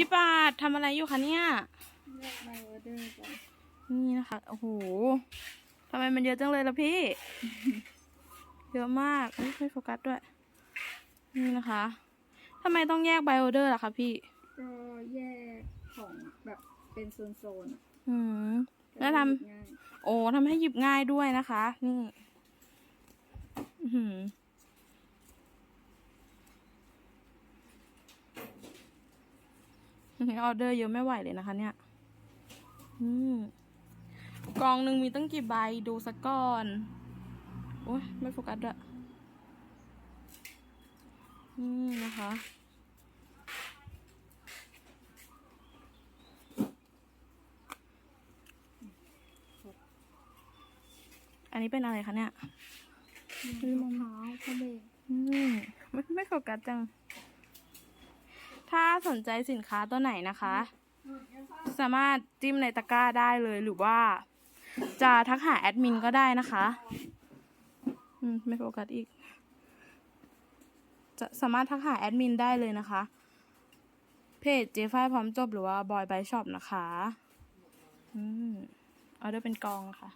พี่ปาดทำอะไรอยู่คะเนี่ยแยกใบออเดอร์จ้ะนี่นะคะ โอ้โหทำไมมันเยอะจังเลยล่ะพี่ เยอะมากอุ๊ยไม่โฟกัสด้วย นี่นะคะทำไมต้องแยกไบโอเดอร์ล่ะคะพี่ ก็แยกของแบบเป็นโซนๆอะอืมจะแล้วทำหยิบง่ายโอ้ทำให้หยิบง่ายด้วยนะคะ นี่ อื้อหือ อื้อหือออเดอร์เยอะไม่ไหวเลยนะคะ เนี่ยอืมกล่องหนึ่งมีตั้งกี่ใบดูสักก่อนโอ้ยไม่โฟกัสด้วยนี่นะคะ อันนี้เป็นอะไรคะเนี่ยมีมะพร้าวข้าวเบกอืมไม่ไม่โฟกัสจังถ้า สนใจสินค้าตัวไหนนะคะ สามารถจิ้มในตะกร้าได้เลยหรือว่า จะทักหาแอดมินก็ได้นะคะอืมไม่โฟกัสอีก จะสามารถทักหาแอดมินได้เลยนะคะ เพจเจฟ้ายพร้อมจบหรือว่าบอยไบช็อปนะคะ อืมออเดอร์เป็นกองค่ะ